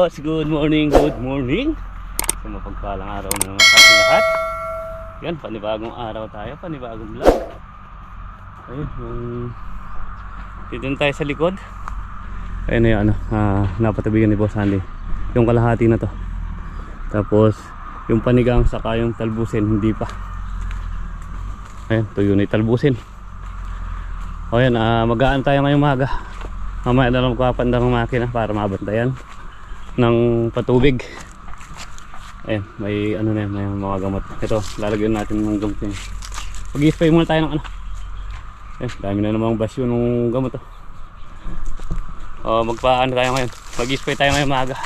boss, good morning, good morning. Sa mapagpalang araw na naman sa lahat. Yan, panibagong araw tayo, panibagong vlog. Ayun. Dito na tayo sa likod. Ayun na yung ano, ah, napatabigan ni Boss Andy. Yung kalahati na to. Tapos, yung panigang saka yung talbusin, hindi pa. Ayun, tuyo na yung talbusin. O yan, ah, magaan tayo ngayong maga. Mamaya na lang magpapandang ng makina para mabantayan ng patubig. Ayan, may ano na may mga gamot. Ito, lalagyan natin ng gamot niya. Mag-spray muna tayo ng ano. Ayan, dami na namang basyo ng gamot. Oh. Oh, magpaano tayo ngayon. Mag-spray tayo ngayong maga.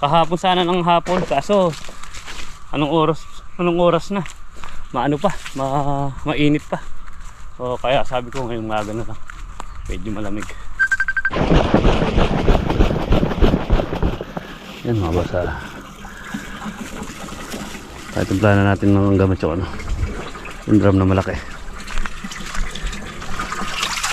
Kahapon sana ng hapon, kaso anong oras, anong oras na? Maano pa, ma mainit pa. O kaya sabi ko ngayong maga na lang. Medyo malamig. Yan mga boss ah. Kahit timplahan na natin ng gamit yung ano. Yung drum na malaki.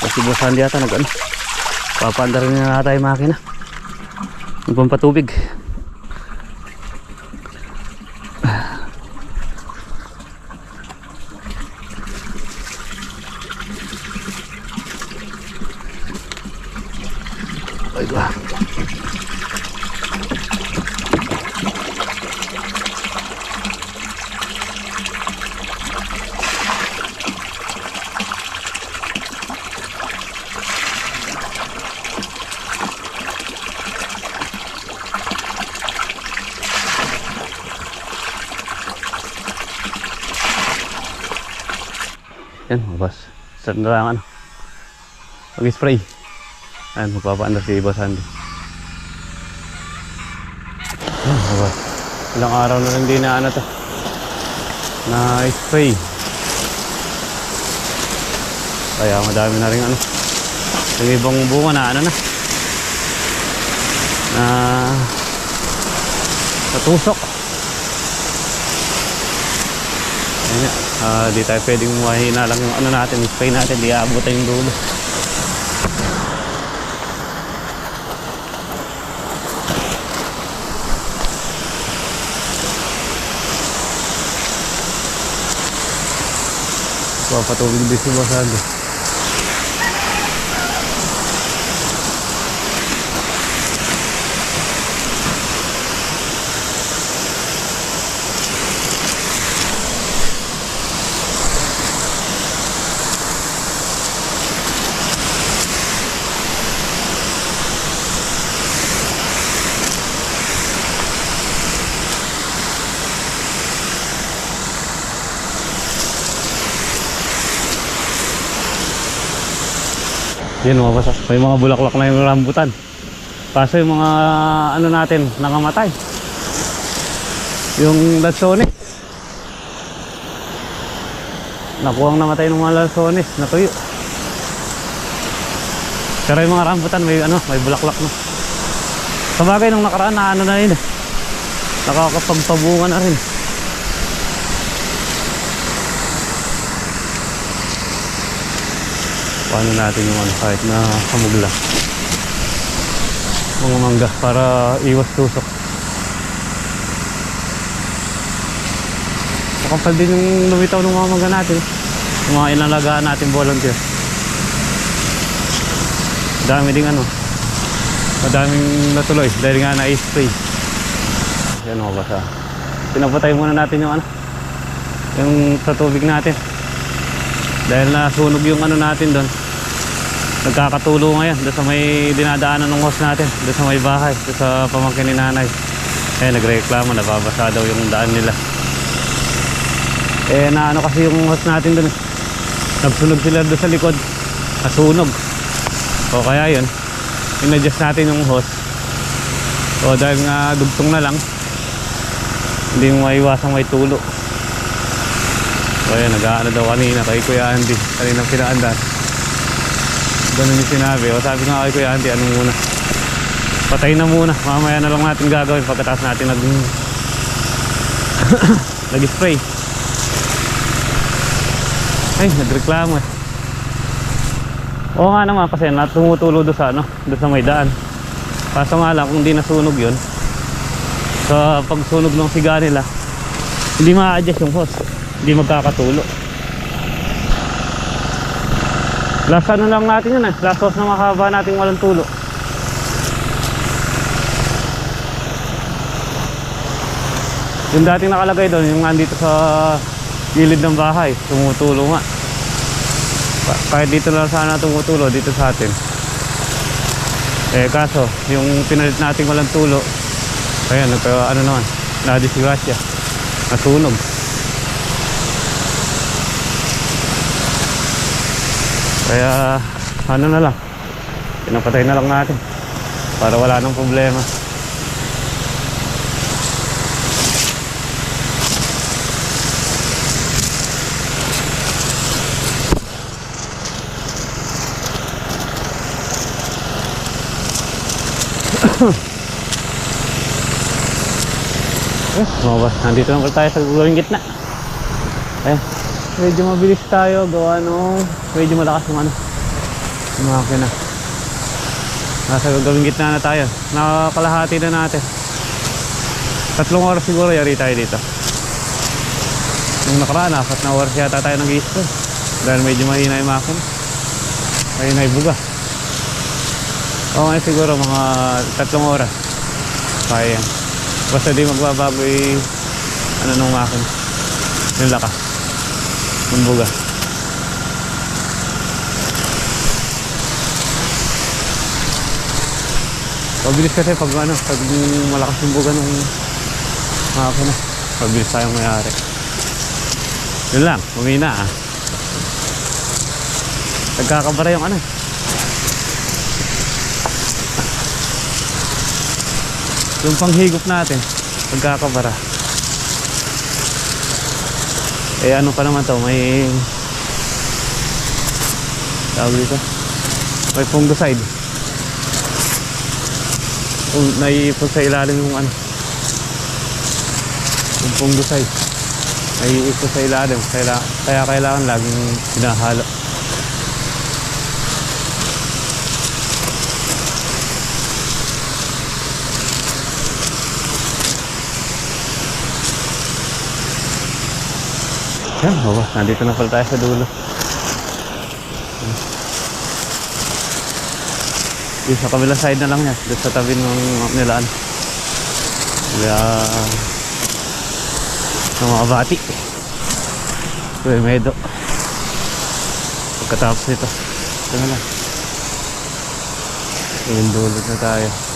Kasi boss Andy yata nag ano. Papaandar rin na tayo makina. Yung Yan mga boss. Start na lang ano. Mag-spray. Ayan, magpapaandar si Boss Andy. Yan mga boss. Ilang araw na hindi na ano to. Na spray. Kaya madami na rin ano. Yung ibang bunga na ano na. Na natusok. Ayun ah, di tayo pwedeng mahina lang yung ano natin, spray natin, di aabot yung dulo. Papatubig din si Basado. Yun mga basa. May mga bulaklak na yung rambutan. Kaso yung mga ano natin, nangamatay. Yung lansones. Nakuhang namatay ng mga lansones, natuyo. Pero yung mga rambutan may ano, may bulaklak na. Sa bagay nung nakaraan na ano na yun eh. Nakakapagpabunga na rin. Paano natin yung ano kahit na kamugla. Mga mangga para iwas tusok. Makapal din yung lumitaw ng mga mangga natin. Yung mga inalagaan natin volunteer. Dami ding ano. Madaming natuloy dahil nga na-spray. Yan o basa pinapatay muna natin yung ano yung sa tubig natin. Dahil nasunog yung ano natin doon nagkakatulo ngayon doon sa may dinadaanan ng host natin doon sa may bahay doon sa pamangkin ni nanay. Eh nagreklamo nababasa daw yung daan nila. Eh na ano kasi yung host natin doon. Nagsunog sila doon sa likod. Nasunog. O kaya yun inadjust natin yung host o dahil nga dugtong na lang hindi mo maiwasang may tulo. So ayan nag-aano daw kanina kay Kuya Andy kaninang pinaandar ganun yung sinabi. O sabi nga kay Kuya Andy ano muna? Patay na muna. Mamaya na lang natin gagawin pagkatapos natin nag nag spray ay nagreklamo eh. Oo nga naman kasi natumutulo doon sa ano doon sa may daan. Kaso nga lang kung di nasunog yun sa pagsunog ng siga nila hindi ma-adjust yung hose. Hindi magkakatulo last ano lang natin yun eh. Last hose na makahaba natin walang tulo. Yung dating nakalagay doon yung nandito sa gilid ng bahay tumutulo nga. Kahit dito lang sana tumutulo dito sa atin. Eh kaso yung pinalit natin walang tulo ayan nagka ano naman nadisgrasya. Nasunog kaya ano na lang pinapatay na lang natin para wala nang problema Eh, lumabas. Nandito pala tayo sa gulong gitna. Eh, medyo mabilis tayo. Gawa nung medyo malakas yung ano. Yung makina. Nasa gagawin gitna na tayo. Nakakalahati na natin. Tatlong oras siguro yari tayo dito. Nung nakaraan, apat na oras yata tayo nag-i-stall. Dahil medyo mahina yung makina. Mahina yung buga. Oo nga siguro mga tatlong oras. Kaya yan. Basta di magbabago yung ano nung makina. Yung lakas. Yung buga. Pabilis kasi pag ano, pag malakas yung buga ng makina. Pabilis tayong mayari. Yun lang, umina ah. Nagkakabara yung ano. Yung panghigop natin, pagkakabara. Eh ano pa naman to, may tawag dito. May fungicide. Kung naiipon sa ilalim yung ano. Yung fungicide. Naiipon sa ilalim. Kaya, kaya kailangan laging pinahalo. Yan, baba. Nandito na pala tayo sa dulo. Yung sa kabilang side na lang yan. Doon sa tabi ng nilaan. Kaya... ng mga bati. Kuya Medo. Pagkatapos nito. Ito na lang. Yung dulot na tayo.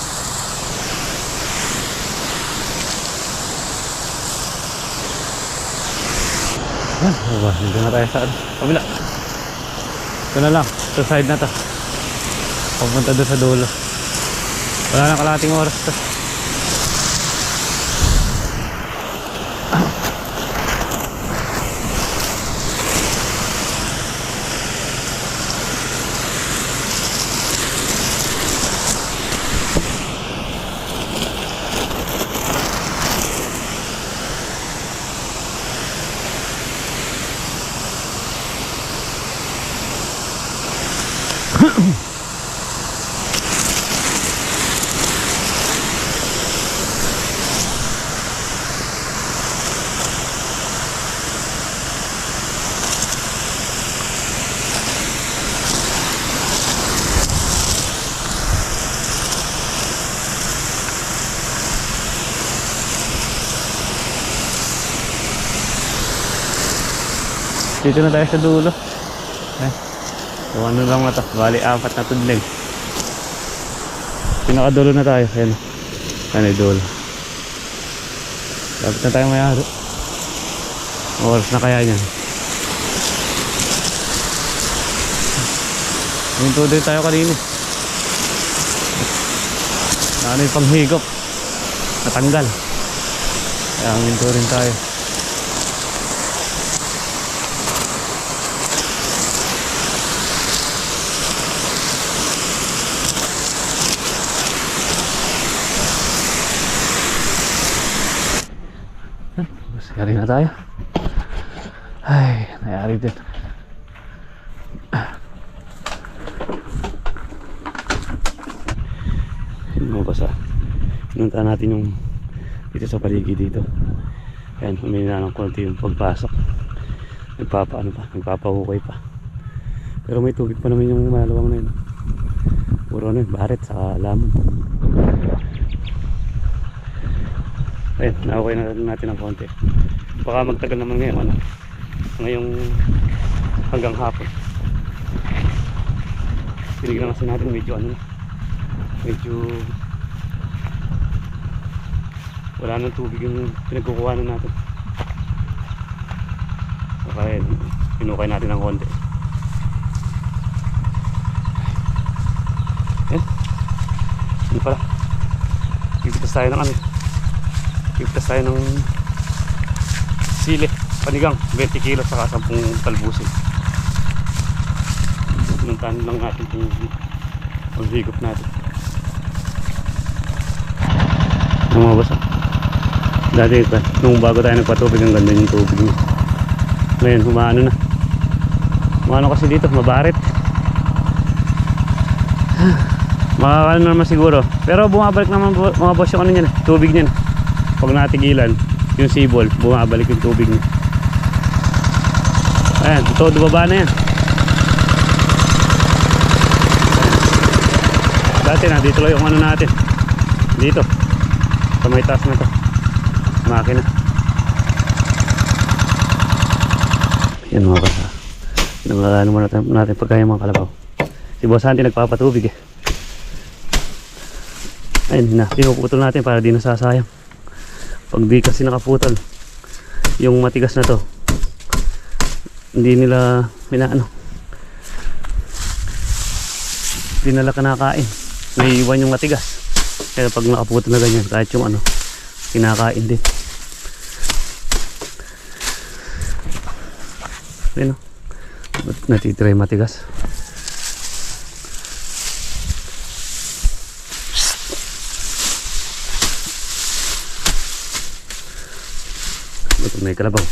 Yan, baba. Nandito na tayo sa ano, kabila. Ito na lang. Sa side na to. Papunta doon sa dulo. Wala na kalating oras to. Dito na tayo sa dulo. Eh. So ano lang na to. Bali, apat na tudling. Pinakadulo na tayo. Ayan. Ano dulo. Dapat na tayo mayari. Oras na kaya niyan. Hinto din tayo kanina. Ano yung panghigop. Natanggal. Kaya hinto rin tayo. Na tayo. Ay, nayari din. Hindi mo basa. Pinunta natin yung dito sa paligid dito. Ayan, humina ng konti yung pagpasok. Nagpapa, ano pa, nagpapahukay pa. Pero may tubig pa naman yung malawang na yun. Puro ano yun, baret sa lamon. Ayan, nakukay na natin ng konti. Baka magtagal naman ngayon, ano, ngayong hanggang hapon. Pinignan kasi natin medyo ano medyo wala nang tubig yung pinagkukuhanan natin. Kaya pinukay natin ng konti. Yan. Ano pala? Pipitas tayo ng ano? Pipitas tayo ng sili. Panigang. 20 kilo saka 10 talbusin. Pinuntahan lang natin kung ang higop natin. Ang mga basa. Dati nung bago tayo nagpatubig, ang ganda yung tubig niya. Ngayon, humaano na. Humaano kasi dito, mabarit. Makakano naman siguro. Pero bumabalik naman mga boss yung ano niyan, tubig niyan. Pag natigilan, yung sibol, bumabalik yung tubig niya. Ayan, todo baba na yan. Dati na, dito lang yung ano natin. Dito. Sa may taas na to. Makina. Yan mga kasa. Nangalano mo natin, natin pagkaya mga kalabaw. Si Boss Santi nagpapatubig eh. Ayun na, pinuputol natin para di nasasayang. Pag di kasi nakaputol, yung matigas na to, hindi nila minaano. Hindi nila kinakain. Naiiwan yung matigas. Kaya pag nakaputol na ganyan, kahit yung ano, kinakain din. Ayun o. Natitira yung matigas. May kalabaw.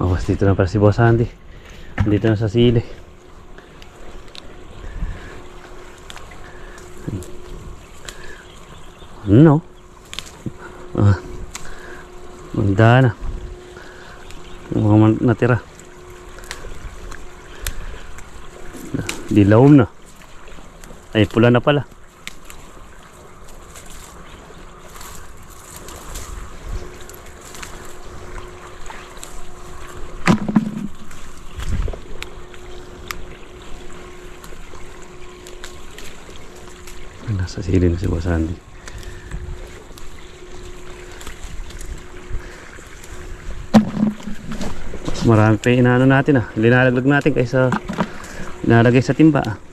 Oh, dito na pala si Boss Andy. Dito na sa sili. Ano? Ah. Manda na. Mga natira. Dilaw na. Ay, pula na pala. Nasa sili na si Boss Andy. Mas marami pa inaano natin ah. Linalaglag natin kaysa linalagay sa timba ah.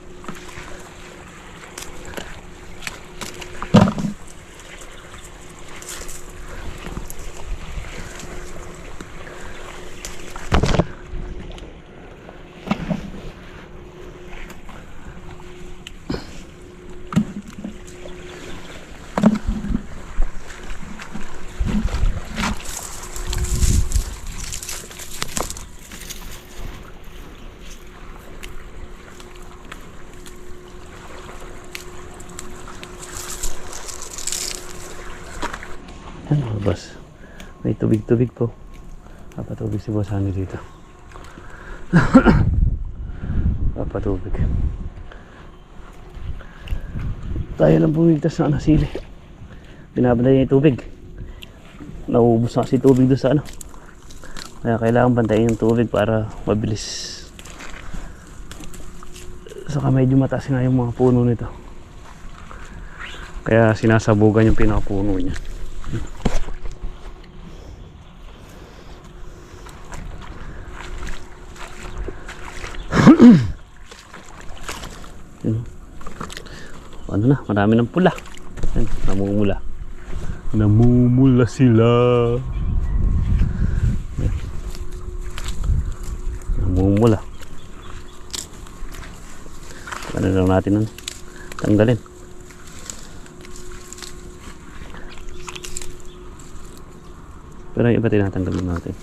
Boss. May tubig-tubig po. Papatubig si Boss Hani dito. Papatubig. Tayo lang bumigtas na ano, sili. Binabala niya yung tubig. Nauubos na kasi tubig doon sa ano. Kaya kailangan bantayin yung tubig para mabilis. Saka medyo mataas nga yung mga puno nito. Kaya sinasabugan yung pinakapuno niya. Ano na, marami ng pula. Yan, namumula. Namumula sila. Yan. Namumula. Ano lang natin ang tanggalin. Pero yung iba tinatanggalin natin.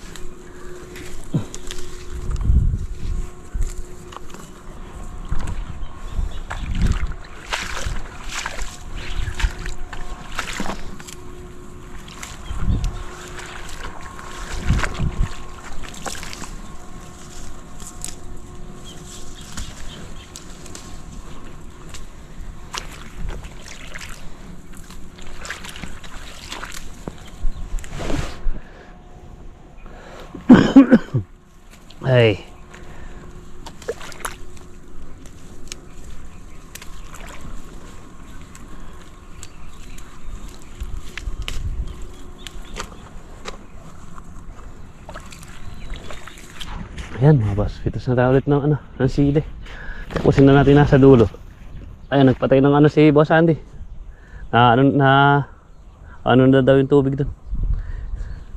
Ay. Ayan mga boss, pitas na tayo ulit ng ano, ng sili. Tapusin na natin nasa dulo. Ayan, nagpatay ng ano si Boss Andy. Na ano na ano na daw yung tubig doon.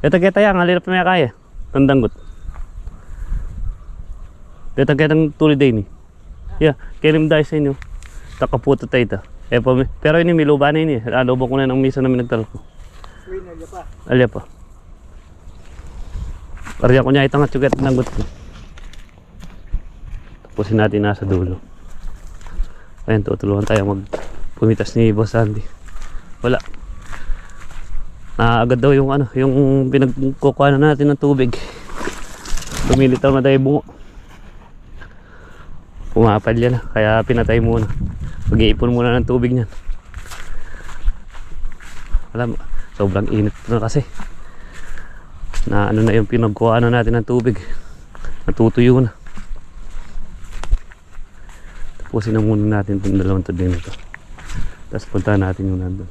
Ito kaya tayo, ang halirap na may kaya. Tandanggot. Dito kaya ng tulid din eh. Yeah, kilim dahil sa inyo. Takaputo tayo ito. Eh, pa, pero ini may luba na ini. Alobo ko na ng misa namin nagtalo ko. Uy, nalya pa. Alya pa. Parya ko niya itang at sugat ng gut ko. Tapusin natin nasa dulo. Ayan, tutulungan tayo mag pumitas ni Boss Andy. Wala. Naagad daw yung ano, yung pinagkukuha na natin ng tubig. Lumilitaw na tayo bungo. Pumapal yan na, kaya pinatay muna. Mag-iipon muna ng tubig niyan. Alam, sobrang init na kasi. Na ano na yung pinagkuha na natin ng tubig. Natutuyo na. Tapusin na muna natin itong dalawang tubig na ito. Tapos punta natin yung nandun.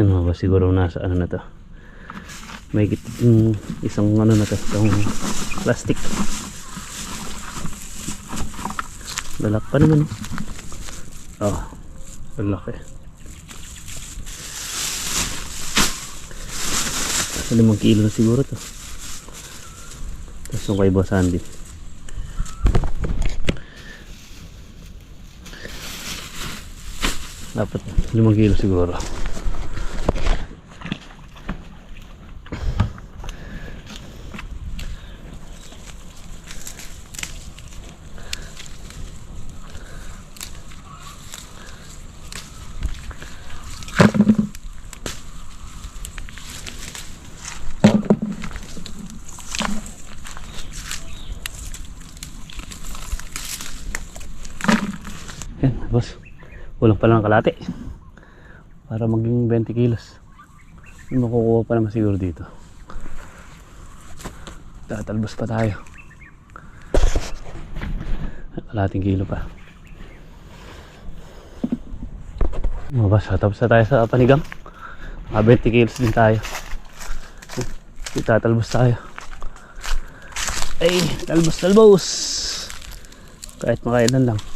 Yan mga boss, siguro nasa ano na to. May yung isang ano na to, itong plastic. Lalak pa naman. Oh, oh lalaki. Limang kilo na siguro to. Tapos yung kay Boss Andy. Dapat limang kilo siguro. Yan, boss. Kulang pa lang ang kalate. Para maging 20 kilos. Makukuha pa naman siguro dito. Tatalbos pa tayo. Kalating kilo pa. Mga boss, tapos na tayo sa panigang. Mga 20 kilos din tayo. Tatalbos tayo. Ay, talbos, talbos. Kahit makailan lang.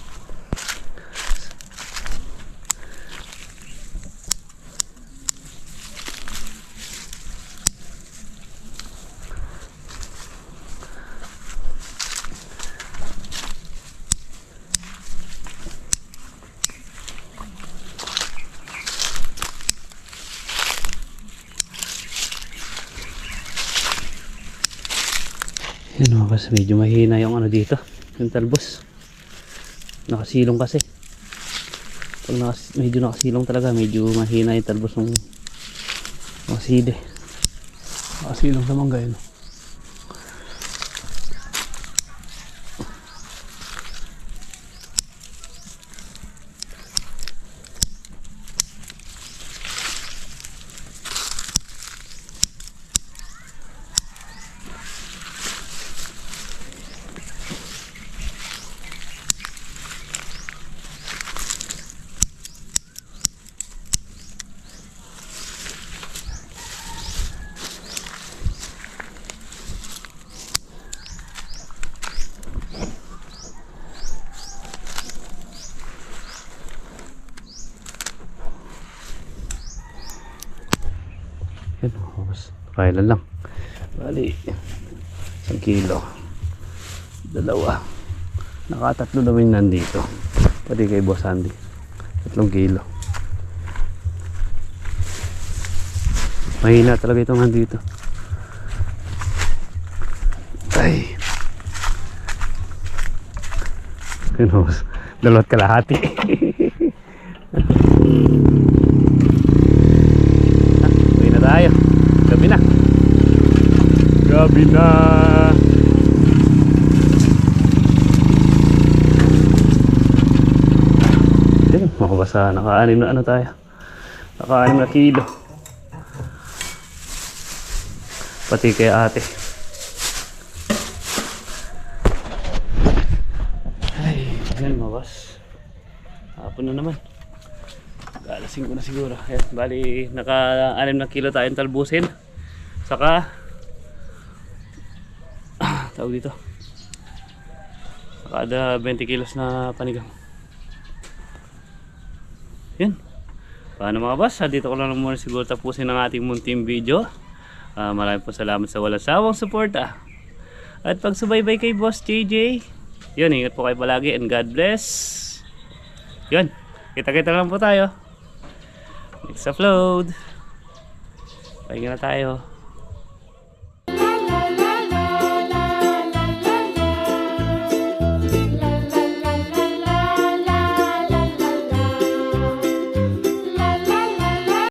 Yan mga boss, medyo mahina yung ano dito, yung talbos. Nakasilong kasi. Pag nakas, medyo nakasilong talaga, medyo mahina yung talbos ng mga sili. Nakasilong sa mangga yun. Kailan lang. Bali, isang kilo. Dalawa. Nakatatlo naman nandito. Pati kay Boss Andy. Tatlong kilo. Mahina talaga itong nandito. Ay. Boss. Dalawat kalahati. Ah, Uwi na tayo. Gabi na. Yan, makabasa. Naka-anim na ano tayo. Naka-anim na kilo. Pati kay ate. Ay, yan mawas. Hapon na naman. Galasing ko na siguro. Ayan, bali, naka-anim na kilo tayong talbusin. Saka, tawag dito. Saka ada 20 kilos na panigang. Yan. Paano mga boss? Ah, Dito ko lang muna siguro tapusin ang ating munting video. Ah, maraming po salamat sa walang sawang suporta. At pagsubaybay kay Boss JJ. Yun, ingat po kayo palagi and God bless. Yun, kita-kita lang po tayo. Next upload. Pahinga na tayo.